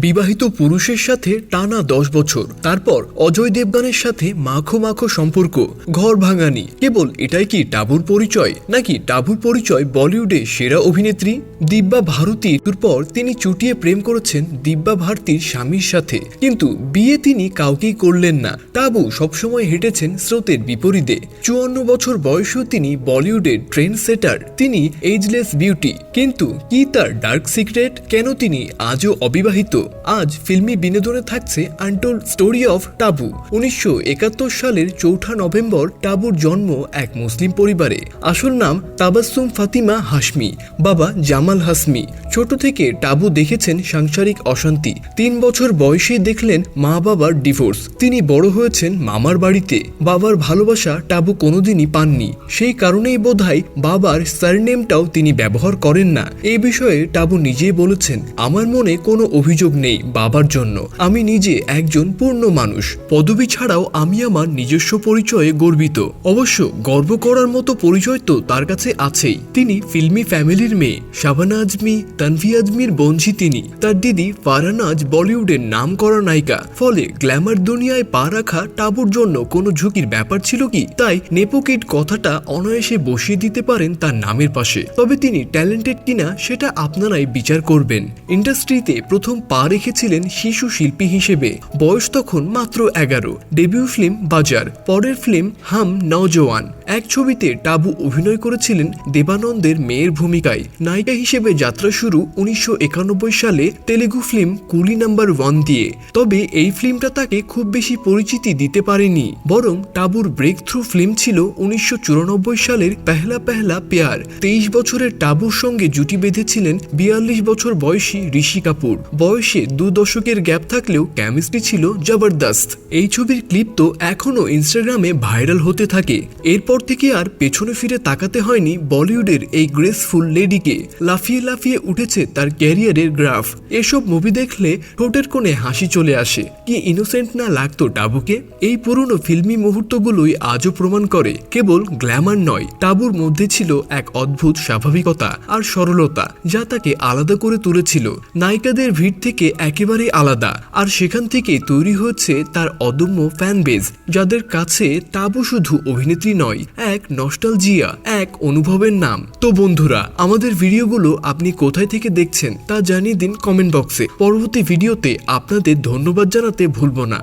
বিবাহিত পুরুষের সাথে টানা দশ বছর। তারপর অজয় দেবগানের সাথে মাখো মাখো সম্পর্ক, ঘর ভাঙানি। কেবল এটাই কি টাবুর পরিচয়? নাকি টাবুর পরিচয় বলিউডে সেরা অভিনেত্রী? দিব্যা ভারতীর পর তিনি চুটিয়ে প্রেম করেছেন দিব্যা ভারতীর স্বামীর সাথে। কিন্তু বিয়ে তিনি কাউকেই করলেন না। টাবু সবসময় হেঁটেছেন স্রোতের বিপরীতে। চুয়ান্ন বছর বয়সেও তিনি বলিউডের ট্রেন্ড সেটার। তিনি এইজলেস বিউটি। কিন্তু কি তার ডার্ক সিক্রেট? কেন তিনি আজও অবিবাহিত? আজ ফিল্মি বিনোদনে থাকছে আনটোল স্টোরি অফ টাবু। উনিশশো একাত্তর সালের চৌঠা নভেম্বর টাবুর জন্ম এক মুসলিম পরিবারে। আসল নাম তাবাসসুম ফাতিমা হাসমি বাবা জামাল হাসমি ছোট থেকে টাবু দেখেছেন সাংসারিক অশান্তি। তিন বছর বয়সেই দেখলেন মা বাবার ডিভোর্স। তিনি বড় হয়েছেন মামার বাড়িতে। বাবার ভালোবাসা টাবু কোনোদিনই পাননি। সেই কারণেই বোধহয় বাবার সারনেমটাও তিনি ব্যবহার করেন না। এই বিষয়ে টাবু নিজেই বলেছেন, আমার মনে কোনো অভিযোগ নেই বাবার জন্য। আমি নিজে একজন পূর্ণ মানুষ। পদবি ছাড়াও আমি আমার নিজস্ব পরিচয়ে গর্বিত। অবশ্য গর্ব করার মতো পরিচয় তো তার কাছে আছেই। তিনি ফিল্মি ফ্যামিলির মেয়ে। শাবানা আজমি, তানভি আজমির বঞ্জি তিনি। তার দিদি ফারানাজ বলিউডের নাম করা নায়িকা। ফলে গ্ল্যামার দুনিয়ায় পা রাখা টাবুর জন্য কোনো ঝুঁকির ব্যাপার ছিল কি? তাই নেপোকিট কথাটা অনায়াসে বসিয়ে দিতে পারেন তার নামের পাশে। তবে তিনি ট্যালেন্টেড কিনা সেটা আপনারাই বিচার করবেন। ইন্ডাস্ট্রিতে প্রথম পা রেখেছিলেন শিশু শিল্পী হিসেবে। বয়স তখন মাত্র এগারো। ডেবিউ ফিল্ম বাজার। পরের ফিল্ম হাম নওজওয়ান এক ছবিতে টাবু অভিনয় করেছিলেন দেবানন্দের মেয়ের ভূমিকায়। নায়িকা হিসেবে যাত্রা শুরু উনিশশো একানব্বই সালে Telugu film Coolie number one দিয়ে। তবে এই ফিল্মটা তাকে খুব বেশি পরিচিতি দিতে পারেনি। বরং টাবুর ব্রেক থ্রু ফিল্ম ছিল উনিশশো চুরানব্বই সালের পেহলা পেহলা পেয়ার। তেইশ বছরের টাবুর সঙ্গে জুটি বেঁধেছিলেন বিয়াল্লিশ বছর বয়সী ঋষি কাপুর। বয়সে দু দশকের গ্যাপ থাকলেও কেমিস্ট্রি ছিল জবরদস্ত। এই ছবির ক্লিপ তো এখনও ইনস্টাগ্রামে ভাইরাল হতে থাকে। এরপর থেকে আর পেছনে ফিরে তাকাতে হয়নি বলিউডের এই গ্রেসফুল লেডিকে লাফিয়ে লাফিয়ে উঠেছে তার ক্যারিয়ারের গ্রাফ এসব মুভি দেখলে ঠোঁটের কোণে হাসি চলে আসে। কি ইনোসেন্ট না লাগতো টাবুকে? এই পুরনো ফিল্মি মুহূর্তগুলোই আজও প্রমাণ করে। কেবল গ্ল্যামার নয়, টাবুর মধ্যে ছিল এক অদ্ভুত স্বাভাবিকতা আর সরলতা, যা তাকে আলাদা করে তুলেছিল। নায়িকাদের ভিড় থেকে একেবারে আলাদা। আর সেখান থেকে তৈরি হচ্ছে তার অদম্য ফ্যান বেজ যাদের কাছে তাবু শুধু অভিনেত্রী নয়, এক নস্টাল জিয়া এক অনুভবের নাম। তো বন্ধুরা, আমাদের ভিডিওগুলো আপনি কোথায় থেকে দেখছেন তা জানিয়ে দিন কমেন্ট বক্সে পরবর্তী ভিডিওতে আপনাদের ধন্যবাদ জানাতে ভুলব না।